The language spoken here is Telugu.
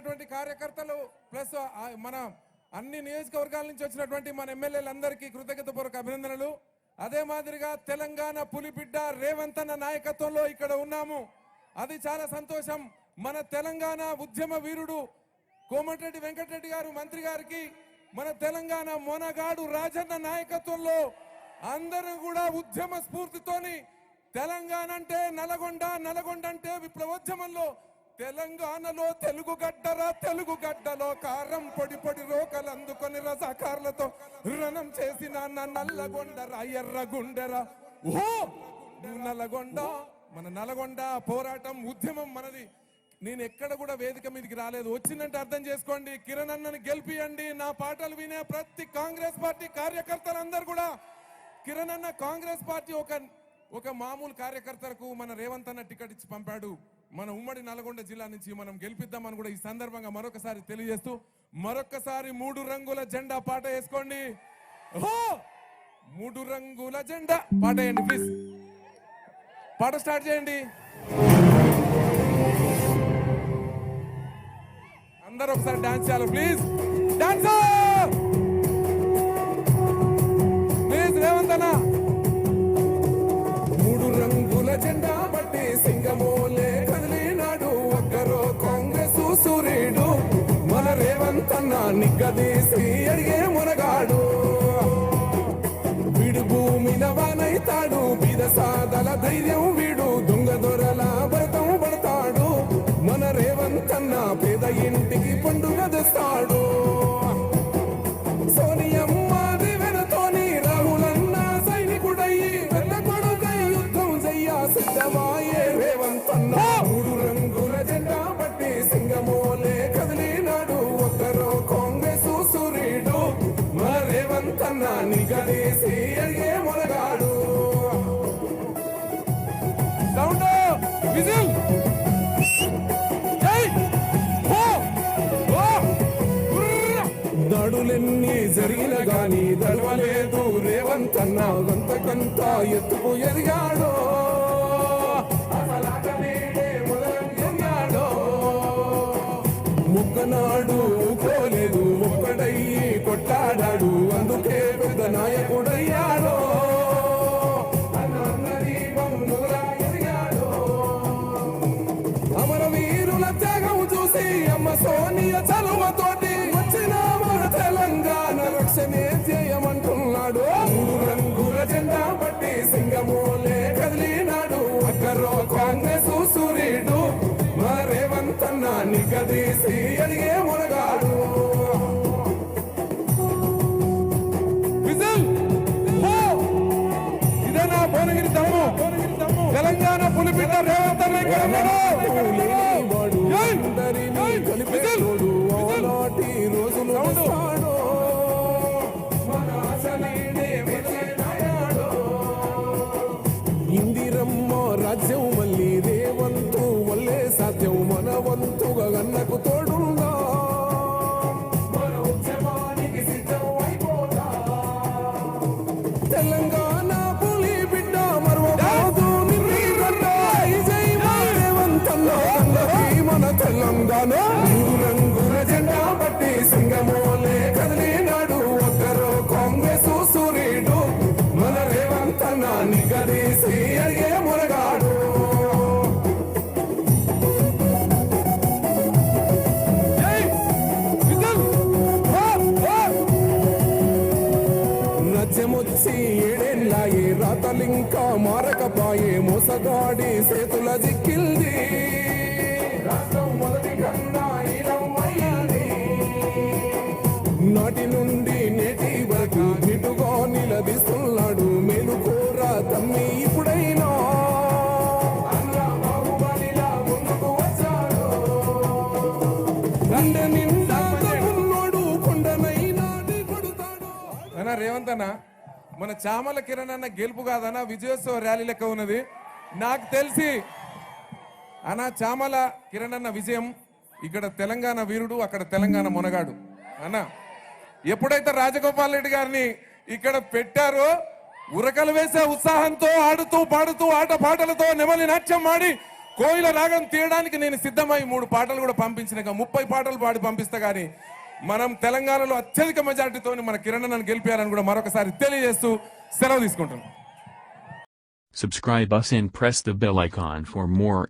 వచ్చినటువంటి కార్యకర్తలు ప్లస్ మన అన్ని నియోజకవర్గాల నుంచి వచ్చినటువంటి మన ఎమ్మెల్యేలందరికీ కృతజ్ఞతపూర్వక అభినందనలు. అదే మాదిరిగా తెలంగాణ పులిబిడ్డ రేవంత్ అన్న నాయకత్వంలో ఇక్కడ ఉన్నాము. అది చాలా సంతోషం. మన తెలంగాణ ఉద్యమ వీరుడు కోమటిరెడ్డి వెంకటరెడ్డి గారు మంత్రి గారికి మన తెలంగాణ మొనగాడు రాజన్న నాయకత్వంలో అందరూ కూడా ఉద్యమ స్ఫూర్తితోని తెలంగాణ అంటే నల్గొండ నల్గొండ అంటే విప్లవోద్యమంలో తెలంగాణలో తెలుగు గడ్డరా తెలుగు గడ్డలో కారం పొడి పొడి రోకలు అందుకొని రసాకారులతో రణం చేసిన నా నల్లగొండరా ఎర్రగుండెరా. ఓ నల్లగొండ మన నల్గొండ పోరాటం ఉద్యమం మనది. నేను ఎక్కడ కూడా వేదిక మీదకి రాలేదు. వచ్చిందంటే అర్థం చేసుకోండి. కిరణ్ అన్నని గెలిపియండి. నా పాటలు వినే ప్రతి కాంగ్రెస్ పార్టీ కార్యకర్తలందరూ కూడా కిరణ్ అన్న కాంగ్రెస్ పార్టీ ఒక ఒక మామూలు కార్యకర్తలకు మన రేవంత్ అన్న టికెట్ ఇచ్చి పంపాడు. మన ఉమ్మడి నల్గొండ జిల్లా నుంచి మనం గెలిపిద్దామని కూడా ఈ సందర్భంగా మరొకసారి తెలియజేస్తూ మరొకసారి మూడు రంగుల జెండా పాట వేసుకోండి. ఓహో! మూడు రంగుల జెండా పాట వేయండి ప్లీజ్ పాట స్టార్ట్ చేయండి. అందరూ ఒకసారి డాన్స్ చేయాలి ప్లీజ్ డాన్స్ ప్లీజ్ రేవంత్ ధైర్యం వీడు. దొంగ దొరల భరతం పడతాడు. మన రేవంత్ అన్న పేద ఇంటికి పండుగ తెస్తాడు సోనియమ్మ దివెనతోని రాహులన్న సైనికుడయ్యి వెన్న కొడుకై యుద్ధం చెయ్య సిద్ధమాయే రేవంత్ అన్న. మూడు రంగుల జెండా సింగమోలే కదిలినాడు. ఒక్కరో కాంగ్రెస్ సూర్యుడు మన రేవంత్ అన్న నిగదీసి జరిగిన గాని దడవలేదు రేవంత్ అన్న గంతకంత ఎత్తుకు ఎదిగాడో. ముక్కనాడు కోలేదు ఒక్కడయ్యి కొట్టాడాడు అందుకే పెద్ద నాయకుడయ్యాడో. అమరవీరుల త్యాగం చూసి అమ్మ సోనియ చలువతో తెలంగాణ పులిపిట్ట రేవంత్ అన్న తెలంగాణ మూడు రంగుల జెండా బట్టి సింగమోలే కదిలినాడు ఒక్కరో కాంగ్రెస్ సూర్యుడు మన రేవంత్ అన్న నిగదీసి అడిగే మునగాడు జై విజల్ నచ్చమొచ్చి ఏడేళ్ళాయే రాతలింకా మారకపాయే మోసగాడి సేతుల జిక్కింది. అన్న రేవంత్ అన్న మన చామల కిరణ్ అన్న గెలుపు కాదన్న విజయోత్సవ ర్యాలీ లెక్క ఉన్నది. నాకు తెలిసి అన్న చామల కిరణ్ అన్న విజయం ఇక్కడ తెలంగాణ వీరుడు అక్కడ తెలంగాణ మునగాడు. అన్న ఎప్పుడైతే రాజగోపాల్ రెడ్డి గారిని ఇక్కడ పెట్టారో ఉరకలు వేసే ఉత్సాహంతో ఆడుతూ పాడుతూ ఆట పాటలతో నెమలి నాట్యం ఆడి కోయిల రాగం తీయడానికి నేను సిద్ధమై మూడు పాటలు కూడా పంపించిన. ముప్పై పాటలు పాడి పంపిస్తా గానీ మనం తెలంగాణలో అత్యధిక మెజార్టీతో మన కిరణ్ నన్ను గెలిపారని కూడా మరొకసారి తెలియజేస్తూ సెలవు తీసుకుంటున్నాం. Subscribe us and press the bell icon for more